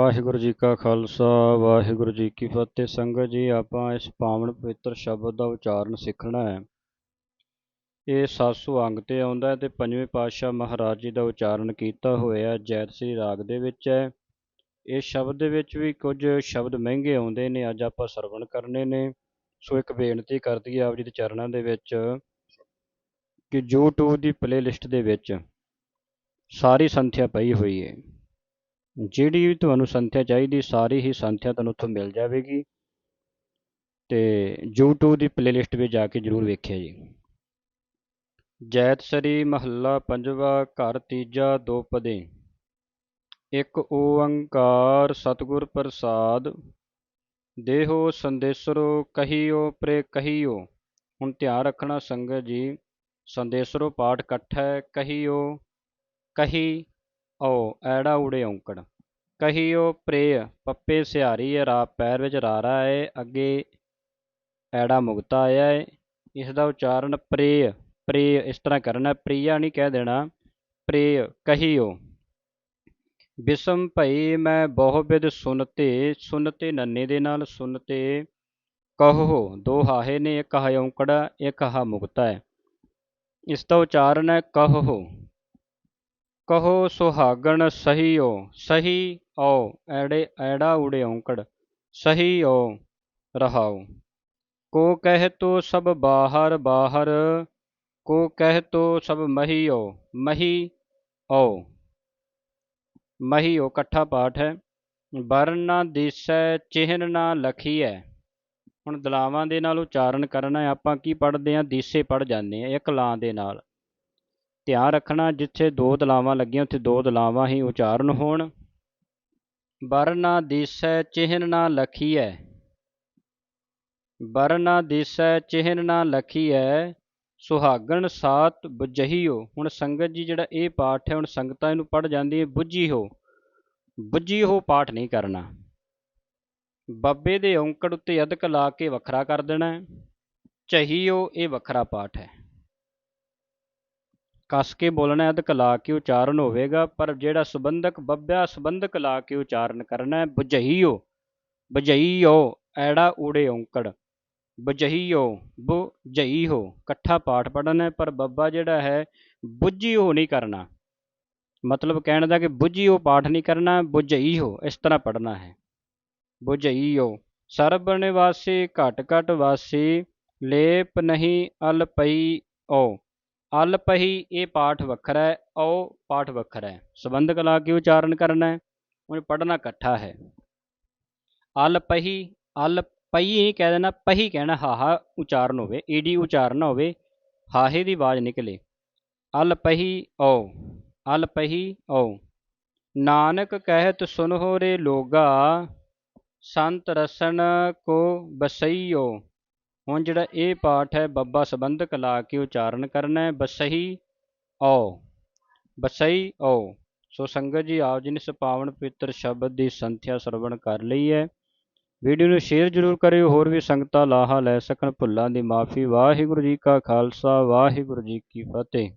ਵਾਹਿਗੁਰੂ ਜੀ ਕਾ ਖਾਲਸਾ, ਵਾਹਿਗੁਰੂ ਜੀ ਕੀ ਫਤਿਹ। ਸੰਗਤ ਜੀ, ਆਪਾਂ ਇਸ ਪਾਵਨ ਪਵਿੱਤਰ ਸ਼ਬਦ ਦਾ ਉਚਾਰਨ ਸਿੱਖਣਾ ਹੈ। ਇਹ 700 ਅੰਗ ਤੇ ਆਉਂਦਾ ਹੈ ਤੇ ਪੰਜਵੇਂ ਪਾਤਸ਼ਾਹ ਮਹਾਰਾਜ ਜੀ ਦਾ ਉਚਾਰਨ ਕੀਤਾ ਹੋਇਆ ਜੈਤ ਸ੍ਰੀ ਰਾਗ ਦੇ ਵਿੱਚ ਹੈ। ਇਸ ਸ਼ਬਦ ਦੇ ਵਿੱਚ ਵੀ ਕੁਝ ਸ਼ਬਦ ਮਹਿੰਗੇ ਆਉਂਦੇ ਨੇ, ਅੱਜ ਆਪਾਂ ਸਰਵਣ ਕਰਨੇ ਨੇ। ਸੋ ਇੱਕ ਬੇਨਤੀ ਕਰਦੀ ਆਪ ਜੀ ਦੇ ਚਰਨਾਂ ਦੇ ਵਿੱਚ ਕਿ YouTube ਦੀ ਪਲੇਲਿਸਟ ਦੇ ਵਿੱਚ ਸਾਰੀ ਸੰਥਿਆ ਪਈ ਹੋਈ ਹੈ। ਜਿਹੜੀ ਵੀ ਤੁਹਾਨੂੰ ਸੰਥਿਆ ਚਾਹੀਦੀ, ਸਾਰੀ ਹੀ ਸੰਥਿਆ ਤੁਹਾਨੂੰ ਉੱਥੋਂ ਮਿਲ ਜਾਵੇਗੀ। ਤੇ YouTube ਦੀ ਪਲੇਲਿਸਟ ਵਿੱਚ ਜਾ ਕੇ ਜਰੂਰ ਵੇਖਿਆ ਜੀ। ਜੈਤ ਸਰੀ ਮਹੱਲਾ ਪੰਜਵਾ, ਘਰ ਤੀਜਾ, ਦੋ ਪਦੇ। ਇੱਕ ਓੰਕਾਰ ਸਤਿਗੁਰ ਪ੍ਰਸਾਦ। ਦੇਹੋ ਸੰਦੇਸਰੋ, ਕਹੀਓ ਪ੍ਰੇ ਕਹੀਓ। ਹੁਣ ਧਿਆਨ ਰੱਖਣਾ ਸੰਗਤ ਜੀ, ਸੰਦੇਸਰੋ ਪਾਠ ਇਕੱਠਾ ਹੈ, ਕਹੀਓ, ਕਹੀ ਓ ਐੜਾ ਊੜੇ ਔਂਕੜ। ਕਹੀਓ ਪ੍ਰੇ ਪੱਪੇ ਸਿਹਾਰੀ ਹੈ ਰਾ ਪੈਰ ਵਿੱਚ ਰਾਰਾ ਹੈ ਅੱਗੇ ਐੜਾ ਮੁਗਤਾ ਆਇਆ ਹੈ ਇਸ ਦਾ ਉਚਾਰਨ ਪ੍ਰੇ ਪ੍ਰੇ ਇਸ ਤਰ੍ਹਾਂ ਕਰਨਾ, ਪ੍ਰਿਆ ਨਹੀਂ ਕਹਿ ਦੇਣਾ ਪ੍ਰੇ ਕਹੀਓ, ਬਿਸਮ ਭਈ ਮੈਂ ਬਹੁ ਬਿਦ ਸੁਨਤੇ ਸੁਨਤੇ ਨੰਨੇ ਦੇ ਨਾਲ ਸੁਨਤੇ ਕਹੋ ਦੋ ਹਾਹੇ ਨੇ, ਇੱਕ ਹਾ ਔਂਕੜਾ, ਇੱਕ ਹਾ ਮੁਕਤਾ ਹੈ ਇਸ ਦਾ ਉਚਾਰਨ ਹੈ ਕਹੋ ਕਹੋ ਸੁਹਾਗਣ ਸਹੀਓ, ਸਹੀ ਓ ਐੜੇ ਐੜਾ ਊੜੇ ਔਂਕੜ, ਸਹੀ ਓ ਰਹਾਉ ਕੋ ਕਹਿ ਤੋ ਸਭ ਬਾਹਰ ਬਾਹਰ, ਕੋ ਕਹਿ ਤੋ ਸਭ ਮਹੀਓ, ਮਹੀ ਓ ਮਹੀਓ ਇਕੱਠਾ ਪਾਠ ਹੈ ਵਰਨ ਨਾ ਦਿਸੈ, ਚਿਹਨ ਨਾ ਲਖੀਐ। ਹੁਣ ਦਲਾਵਾਂ ਦੇ ਨਾਲ ਉਚਾਰਨ ਕਰਨਾ ਹੈ, ਆਪਾਂ ਕੀ ਪੜ੍ਹਦੇ ਆ ਦੀਸੇ ਪੜ ਜਾਂਦੇ ਆ ਇੱਕ ਲਾਂ ਦੇ ਨਾਲ। ਧਿਆਨ ਰੱਖਣਾ ਜਿੱਥੇ ਦੋ ਦਲਾਵਾਂ ਲੱਗੀਆਂ, ਉੱਥੇ ਦੋ ਦਲਾਵਾਂ ਹੀ ਉਚਾਰਨ ਹੋਣ। ਵਰਨ ਨਾ ਦਿਸੈ ਚਿਹਨ ਨਾ ਲਖੀਐ। ਵਰਨ ਨਾ ਦਿਸੈ ਚਿਹਨ ਨਾ ਲਖੀਐ, ਸੁਹਾਗਣ ਸਾਤ ਬੁਝਹੀਓ ਹੁਣ ਸੰਗਤ ਜੀ, ਜਿਹੜਾ ਇਹ ਪਾਠ ਹੈ, ਹੁਣ ਸੰਗਤਾਂ ਇਹਨੂੰ ਪੜ ਜਾਂਦੀ ਹੈ ਬੁੱਝੀ ਹੋ ਬੁੱਝੀ ਹੋ ਪਾਠ ਨਹੀਂ ਕਰਨਾ। ਬੱਬੇ ਦੇ ਔਂਕੜ ਉੱਤੇ ਅਧਕ ਲਾ ਕੇ ਵੱਖਰਾ ਕਰ ਦੇਣਾ ਚਹੀਓ ਇਹ ਵੱਖਰਾ ਪਾਠ ਹੈ। ਕੱਸ ਕੇ ਬੋਲਣਾ ਅਧਕ ਲਾ ਕੇ ਉਚਾਰਨ ਹੋਵੇਗਾ, ਪਰ ਜਿਹੜਾ ਸੰਬੰਧਕ ਬੱਬਿਆ, ਸੰਬੰਧਕ ਲਾ ਕੇ ਉਚਾਰਨ ਕਰਨਾ ਹੈ ਬੁਝਹੀਓ ਬੁਝਈਓ, ਐੜਾ ਊੜੇ ਔਂਕੜ, ਬੁਝਈਓ ਬੁਝਈਓ, ਇਕੱਠਾ ਪਾਠ ਪੜਨਾ ਹੈ, ਪਰ ਬੱਬਾ ਜਿਹੜਾ ਹੈ, ਬੁੱਝੀਓ ਨਹੀਂ ਕਰਨਾ। ਮਤਲਬ ਕਹਿਣ ਦਾ ਕਿ ਬੁੱਝੀਓ ਪਾਠ ਨਹੀਂ ਕਰਨਾ, ਬੁਝਈਓ, ਇਸ ਤਰ੍ਹਾਂ ਪੜਨਾ ਹੈ। ਬੁਝਈਓ ਸਰਬ ਵਾਸੀ ਘਟ ਘਟ ਵਾਸੀ, ਲੇਪ ਨਹੀਂ ਅਲ ਪਈ ਓ। ਅਲ ਪਹੀ ਇਹ ਪਾਠ ਵੱਖਰਾ ਹੈ ਓ ਪਾਠ ਵੱਖਰਾ ਹੈ। ਸੰਬੰਧਕ ਲਾ ਕੇ ਉਚਾਰਨ ਕਰਨਾ ਹੈ ਉਹ ਪੜਨਾ ਇਕੱਠਾ ਹੈ। ਅਲ ਪਹੀ, ਅਲ ਪਈ ਨਹੀਂ ਕਹਿ ਦੇਣਾ, ਪਹੀ ਕਹਿਣਾ ਹਾਹਾ ਉਚਾਰਨ ਹੋਵੇ ਈਡੀ ਉਚਾਰਨ ਹੋਵੇ, ਹਾਹੇ ਦੀ ਆਵਾਜ਼ ਨਿਕਲੇ। ਅਲ ਪਹੀ ਓ ਅਲ ਪਹੀ ਓ ਨਾਨਕ ਕਹਿਤ ਸੁਨਹੁ ਰੇ ਲੋਗਾ, ਸੰਤ ਰਸਨ ਕੋ ਬਸਈਓ। ਹੁਣ ਜਿਹੜਾ ਇਹ ਪਾਠ ਹੈ, ਬੱਬਾ ਸੰਬੰਧਕ ਲਾ ਕੇ ਉਚਾਰਨ ਕਰਨਾ ਹੈ, ਬਸਹੀ ਓ ਬਸਈ ਓ ਸੋ ਸੰਗਤ ਜੀ ਆਪ ਜੀ ਨੇ ਇਸ ਪਾਵਨ ਪਵਿੱਤਰ ਸ਼ਬਦ ਦੀ ਸੰਥਿਆ ਸਰਵਣ ਕਰ ਲਈ ਹੈ ਵੀਡੀਓ ਨੂੰ ਸ਼ੇਅਰ ਜ਼ਰੂਰ ਕਰਿਓ, ਹੋਰ ਵੀ ਸੰਗਤਾਂ ਲਾਹਾ ਲੈ ਸਕਣ ਭੁੱਲਾਂ ਦੀ ਮਾਫੀ। ਵਾਹਿਗੁਰੂ ਜੀ ਕਾ ਖਾਲਸਾ, ਵਾਹਿਗੁਰੂ ਜੀ ਕੀ ਫਤਿਹ।